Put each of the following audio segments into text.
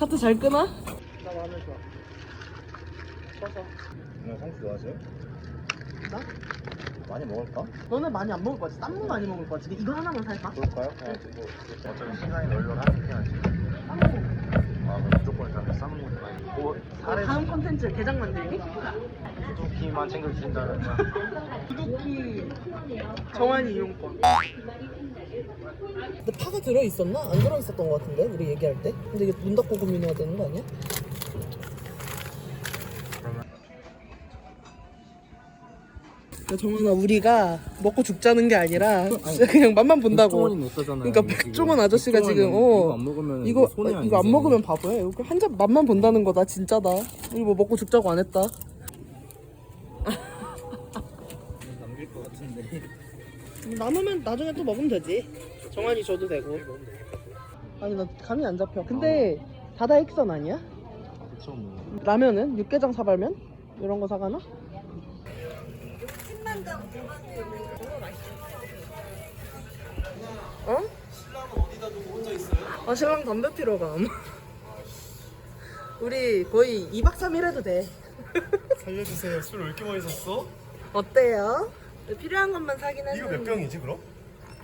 카트 잘 끄나? 나 마음에 좋아. 써서. 오늘 상추 좋아하세요? 나? 많이 먹을까? 너는 많이 안 먹을 거지. 쌈무 많이 먹을 거지. 근데 이거 하나만 살까? 그럴까요? 그냥 뭐 어차피 시간이 널널하니까 쌈무. 아 그럼 무조건 일단 쌈무 많이 먹고 살에 다음 컨텐츠 게장 만들기? 두둑기만 챙겨주신다는 거 구독기 정환이 이용권. 근데 파가 들어 있었나? 안 들어 있었던 것 같은데 우리 얘기할 때. 근데 이게 문 닫고 고민해야 되는 거 아니야? 야, 정환아 우리가 먹고 죽자는 게 아니라 진짜 그냥 맛만 본다고. 그러니까 백종원 아저씨가 지금 어 이거 안 먹으면 이거 어, 이거 안 먹으면 바보야. 이거 한 잔 맛만 본다는 거다 진짜다. 이거 뭐 먹고 죽자고 안 했다. 남길 것 같은데 남으면 나중에 또 먹으면 되지. 정한이 줘도 되고. 아니 나 감이 안 잡혀. 근데 바다 액선 아니야? 그쵸 뭐 라면은 육개장 사발면 이런 거 사가나? 어? 신랑은 어디다 두고 혼자 있어요? 아 신랑 담배 피러 감. 우리 거의 2박 3일 해도 돼. 살려주세요. 술 왜 이렇게 많이 샀어? 어때요? 필요한 것만 사긴 이거 했는데. 몇 병이지 그럼?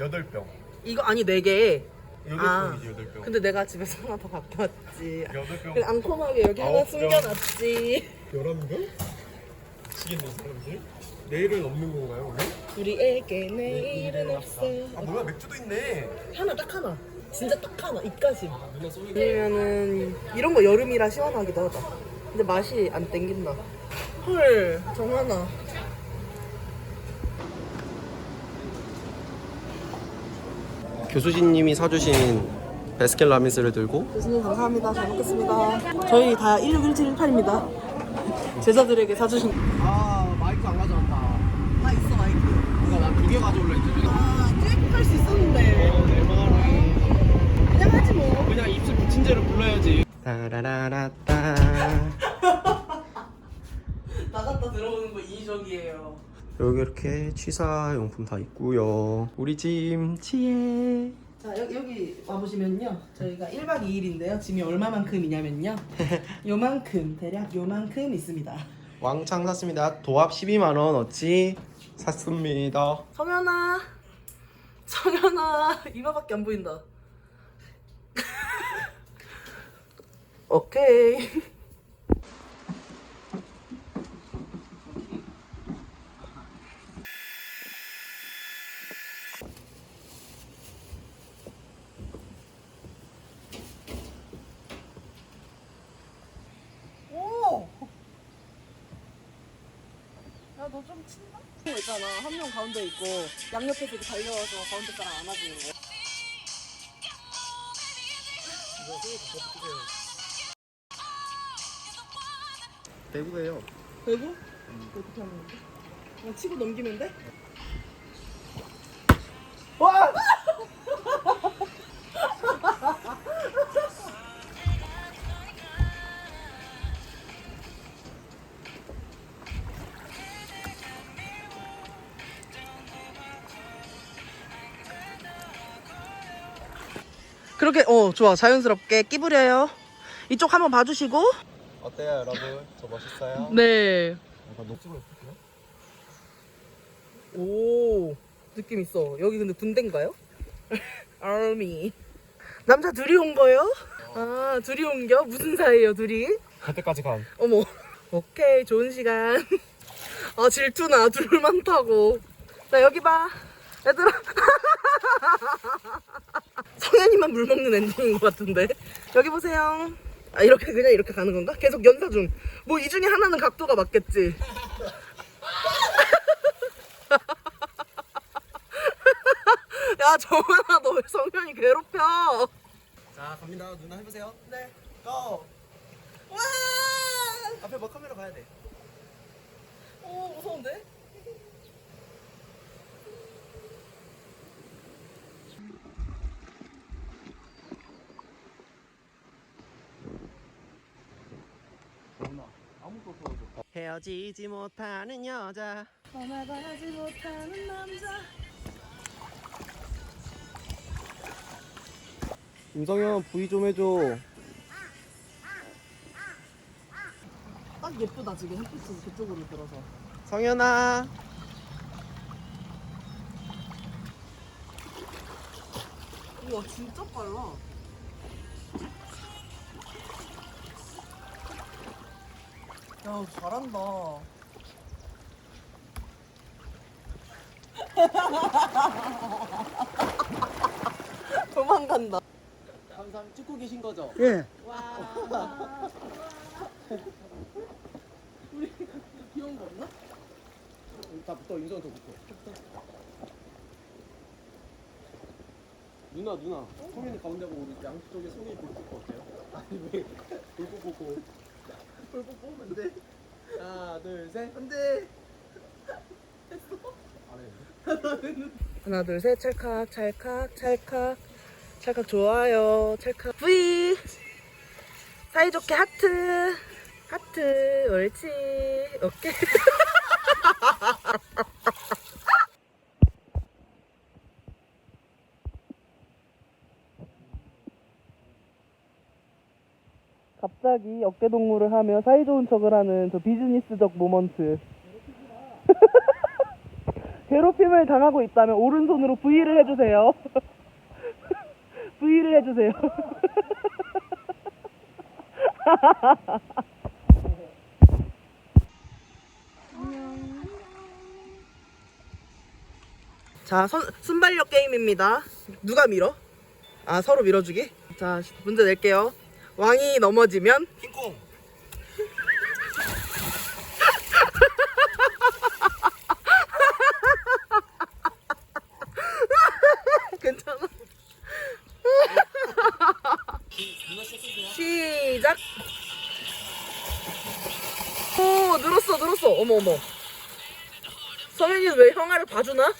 여덟 병. 이거 아니 네 개. 여덟 아, 병이지 여덟 병. 근데 내가 집에서 하나 더 갖고 왔지. 여덟 병. 앙콤하게 여기 하나 아홉 병. 숨겨놨지. 열한 병? 미치겠네 이 사람들. 내일은 없는 건가요 오늘? 우리에게 내일은 없어. 아 뭐야 맥주도 있네. 하나 딱 하나. 진짜 딱 하나. 입까지. 왜냐면은 이런 거 여름이라 시원하기도 하다. 근데 맛이 안 땡긴다. 헐 정하나. 교수진님이 사주신 베스킨 라빈스를 들고 교수님 감사합니다. 잘 먹겠습니다. 저희 다 161718입니다. 제자들에게 사주신. 아 마이크 안 가져왔다 아 있어 마이크. 그러니까 난 두개 가져올라 했는데. 아 트래픽 할수 있었는데. 그냥 하지 뭐. 그냥 입술 붙인 채로 불러야지. 따라라라따. 나갔다 들어오는 거 인위적이에요. 여기 이렇게 취사 용품 다 있고요. 우리 짐 치에 자 여, 여기 와보시면요. 저희가 1박 2일인데요. 짐이 얼마만큼이냐면요. 요만큼 대략 요만큼 있습니다. 왕창 샀습니다. 도합 12만 원 어치 샀습니다. 성현아. 성현아. 이마밖에 안 보인다. 오케이. 오! 야, 너 좀 친다? 그거 있잖아. 한 명 가운데 있고, 양옆에서 이렇게 달려와서 가운데 사람 안아주는 거. 대구예요 대구? 어떻게 하는 건데? 그냥 치고 넘기면 돼? 그렇게 어 좋아 자연스럽게 끼부려요 이쪽 한번 봐주시고 어때요 여러분? 저 멋있어요? 네 약간 녹색으로 오 느낌 있어 여기 근데 군대인가요? 아미 남자 둘이 온 거요? 아 둘이 온겨? 무슨 사이예요 둘이? 그때까지 간. 어머 오케이 좋은 시간 아 질투나 둘 많다고 자 여기 봐 얘들아. 성현이만 물 먹는 엔딩인 것 같은데. 여기 보세요. 아 이렇게 그냥 이렇게 가는 건가? 계속 연사 중뭐 이 중에 하나는 각도가 맞겠지. 야 정한아 너 왜 성현이 괴롭혀? 자 갑니다. 누나 해보세요. 네. 고! 와! 앞에 뭐 카메라 가야 돼. 오 무서운데? 헤어지지 못하는 여자. 떠나가지 못하는 남자. 임성현 부위 좀 해줘. 딱 예쁘다 지금. 햇빛이 그쪽으로 들어서. 성현아. 우와 진짜 빨라. 야 잘한다. 도망간다. 항상 찍고 계신 거죠? 예. 와. 우리 귀여운 거 없나? 다 붙어 인성 더 붙어. 누나 누나 성현이 가운데 보고 우리 양쪽에 성현이 볼거 어때요? 아니 왜 볼고 보고 볼고 보면 돼? 하나 둘 셋. 안 돼. 하나 둘 셋 찰칵 찰칵 찰칵. 찰칵 좋아요. 찰칵. V 사이좋게 하트. 하트. 옳지. 오케이 갑자기 어깨 동무를 하며 사이좋은 척을 하는 저 비즈니스적 모먼트 괴롭힘을 당하고 있다면 오른손으로 V를 해주세요. V를 해주세요. 자, 선, 순발력 게임입니다. 누가 밀어? 아, 서로 밀어주기? 자, 문제 낼게요. 왕이 넘어지면 킹콩. 괜찮아. 시작. 오 늘었어 늘었어. 어머 어머. 성현이는 왜 형아를 봐주나?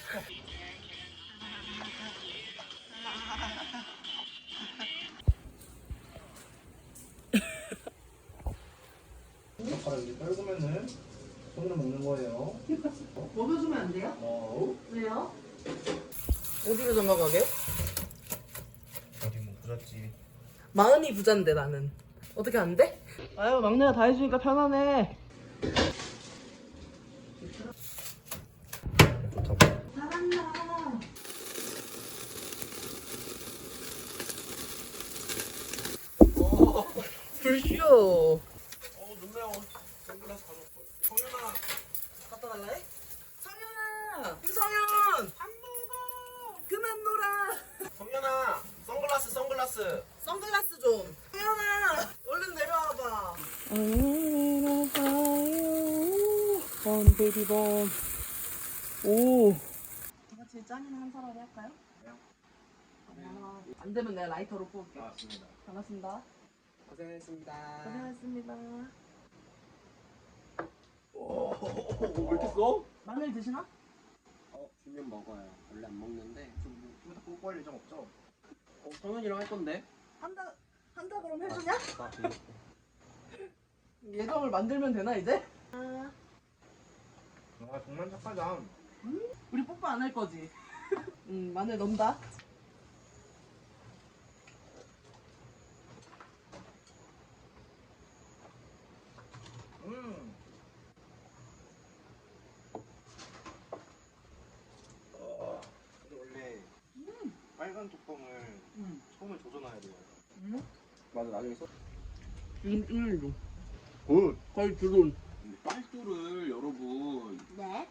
이렇게 떨구면은 손으로 먹는 거예요. 먹여주면 안 돼요? 어. 왜요? 어디로 장가 가게? 어디 뭐 부잣집. 마흔이 부자인데 나는 어떻게 안 돼? 아유 막내가 다 해주니까 편하네. 좋다고. 불쇼. 어눈 매워. 선글라스 가져올걸. 성현아. 갖다 달라 해? 성현아! 김성현! 안 먹어! 그만 놀아! 성현아. 선글라스 선글라스. 선글라스 좀! 성현아! 얼른 내려와봐! 내려가요 번 베이비번 오다 같이 짠이나 한 사람 할까요? 아, 안 되면 내가 라이터로 뽑을게 맞습니다. 반갑습니다 고생했습니다. 고생하셨습니다 왜 이렇게 써? 마늘 드시나? 어, 주면 먹어요. 원래 안 먹는데. 좀 이따 뽀뽀할 예정 없죠? 어, 성현이랑 할 건데. 한다 한다 그럼 해주냐? 나 지금. 예정을 만들면 되나 이제? 아, 아 정말 착하다. 우리 뽀뽀 안 할 거지? 응 마늘 넣는다 음. 근데 원래 빨간 뚜껑을 응 처음에 조져놔야 돼요. 응? 맞아 나중에 써. 지금 잉얼로 굿. 거의 드론 빨뚜를 여러분 네?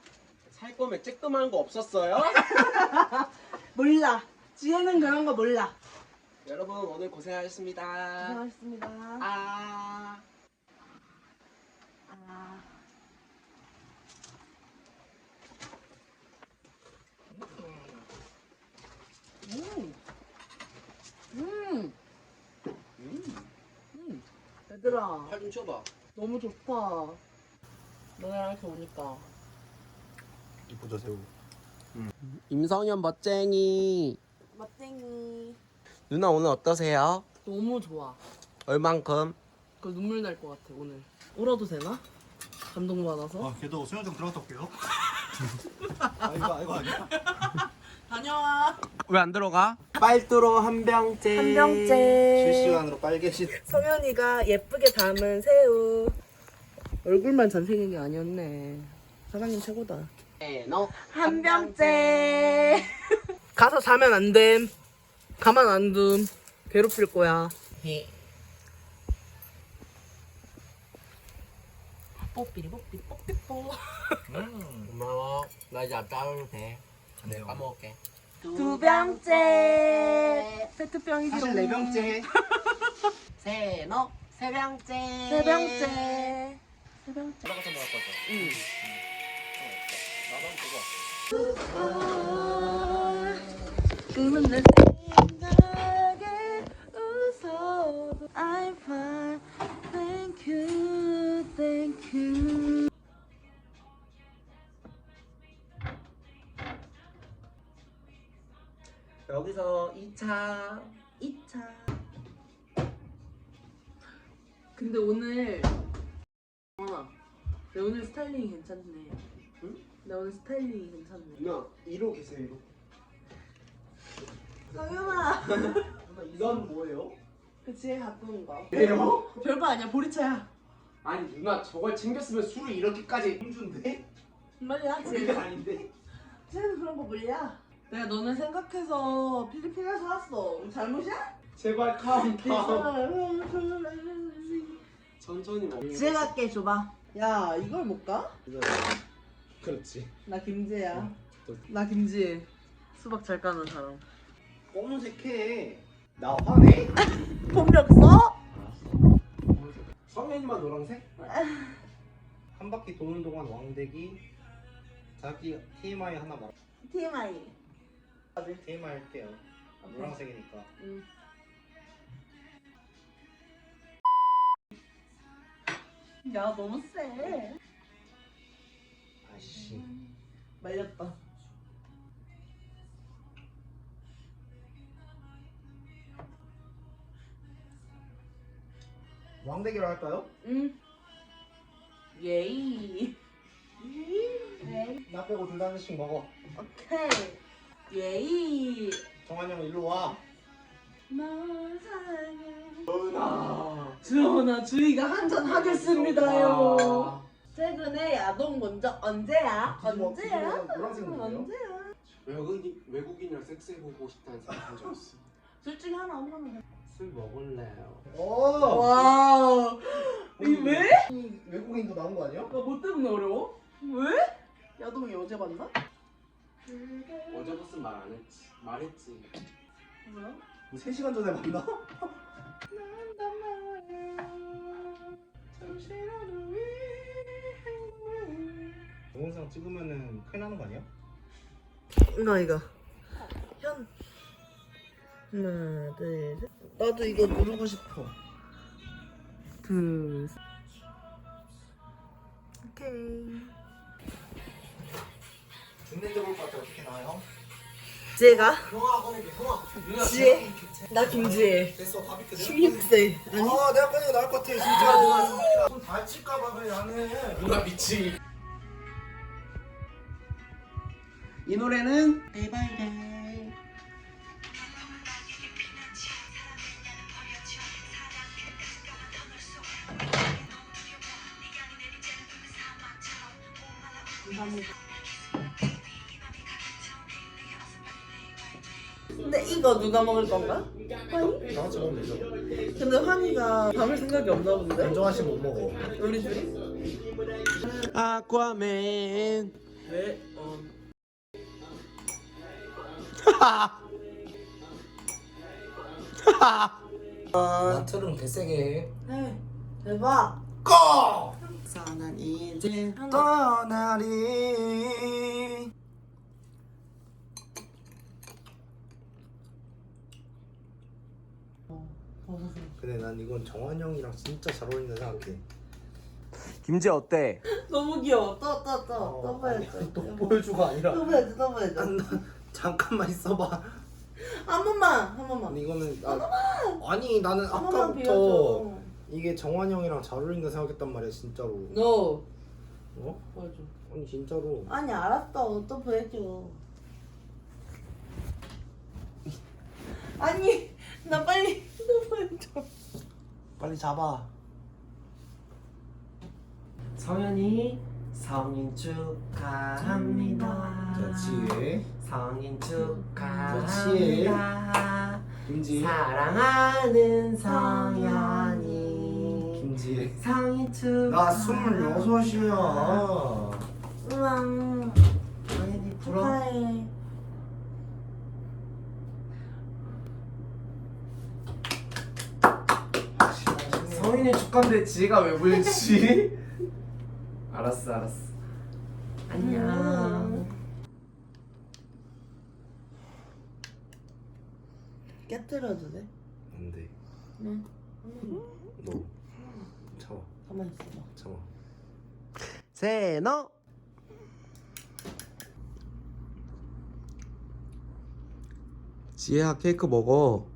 살 거면 쬐끄만 거 없었어요? 몰라 지혜는 그런 거 몰라 여러분 오늘 고생하셨습니다. 고생하셨습니다 아. 아. 음. 음. 음. 얘들아 팔좀 치워봐. 너무 좋다 너네랑 이렇게 오니까 이쁘죠 새우. 임성현 멋쟁이. 맛쟁이 누나 오늘 어떠세요? 너무 좋아 얼만큼? 그 눈물 날 것 같아 오늘 울어도 되나? 감동받아서 아, 걔도 수영장 들어갔다 올게요. 아, 이거, 아, 이거 아니야? 다녀와 왜 안 들어가? 빨뚜로 한 병째. 한 병째 실시간으로 빨개진. 성현이가 예쁘게 담은 새우 얼굴만 잘생긴 게 아니었네. 사장님 최고다. 너 한 병째. 가서 자면 안 됨. 가만 안 둠. 괴롭힐 거야. 뽀삐리 뽀삐 뽀삐 뽀. 고마워 나 이제 안 따로 돼 내가 까먹을게 두 병째. 페트병이지. 사실 네 병째. 세너 세 병째 세 병째. 세 병째. 올라가서 먹을 거죠? 응. 나도 그거. 꿈은 내 생각에 웃어도 I'm fine Thank you Thank you 여기서 2차 2차 근데 오늘 어, 내 오늘 스타일링이 괜찮네 응? 내 오늘 스타일링이 괜찮네 누나 2로 계세요 2로. 성현아 누나 이건 뭐예요? 그 지혜 갖고 온 거. 왜요? 별거 아니야 보리차야 아니 누나 저걸 챙겼으면 술을 이렇게까지 힘준데? 말이야 그게 지혜가 아닌데? 지혜는 그런 거 몰라 내가 너는 생각해서 필리핀에 서 왔어. 잘못이야? 제발 카운타운 천천히 먹어. 지혜 갈게 줘봐. 야 이걸 못 가? 그렇지. 나 김지혜야 또- 나 김지혜 수박 잘 까는 사람. 검은색 해 나 화내? 폭력 써? 성현이만 노란색? 한 바퀴 도는 동안 왕대기. 자기 TMI 하나 말 TMI TMI 할게요. 노란색이니까. 응. 야 너무 세 아씨. 말렸다. 왕대기로 할까요? 응. 예이. 나 빼고 둘 다 하나씩 먹어. 오케이 예이 정한 형 일로 와 널 사랑해 전화 전하 주희가 한잔 하겠습니다요 최근에 야동 본적 언제야? 뒤집어, 언제야? 노란색 뭐예요? 언제야? 외국인, 외국인이랑 섹스해보고 싶다는 생각 한적 있어 둘 중에 하나 아무거나 술 먹을래요 오 와, 이 왜? 외국인도 나온 거 아니야? 나뭐 때문에 어려워? 왜? 야동이 어제 봤나? 어제 봤으면 말안 했지? 말했지. 뭐야? 뭐 3시간 전에 만나? 동영상 찍으면은 큰일 나는 거 아니야? 나 이거. 현. 하나 둘셋. 나도 이거 누르고 싶어. 둘 셋. 오케이 죽는데 볼것 같아 어떻게 나와요? 지혜가? 형아 꺼내줘 형아. 지혜? 나 김지혜. 됐어 바비큐 16세. 아니? 아 내가 꺼내는 게 나을 것 같아 진짜. 손 다칠까봐 그래 나는. 누가 미치 이 노래는 데바이데 누가 먹을 건가? 다 같이 먹으면 되죠 근데 환희가 담을 생각이 없나 본데? 연정아 씨못 먹어 우리 둘이? 아쿠아맨 왜? 어. 나트륨 개세게 해 대박 꺼! 사난 이제 떠나리 근데 난 이건 정환 형이랑 진짜 잘 어울린다 생각해. 김지 어때? 너무 귀여워. 또 또 또 또 보여줘 어, 또 보여주가 아니라. 또 보여줘 또 보여줘 안, 나, 잠깐만 있어봐. 한 번만 한 번만. 아니 이거는 나, 아니 나는 한 번만 아까부터 이게 정환 형이랑 잘 어울린다 생각했단 말이야 진짜로. 너 어? 보여줘. 아니 진짜로. 아니 알았어. 또 보여줘. 아니 나 빨리 또 보여줘 빨리 잡아 성현이 성인 축하합니다. 그렇지. 성인. 축하합니다. 김지. 사랑하는 성현이 김지. 성인 축하. 나 스물여섯이야. 우와. 성현이 불어. 축하해. 성인이 축하인데 지가 왜 불지? 알았어 알았어. 안녕. 깨뜨려도 돼? 안돼. 응. 너 참아 가만 있어봐. 참아. 세너. 지혜야 케이크 먹어.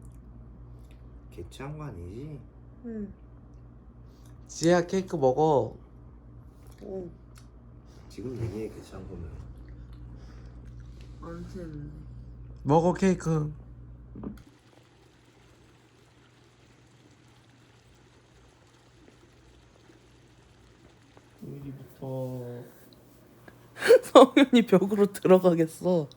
개취한 거 아니지? 응. 지혜야 케이크 먹어. 오. 지금 얘기해 개취한 거면. 안 치는데. 먹어 케이크. 여기부터 성현이 벽으로 들어가겠어.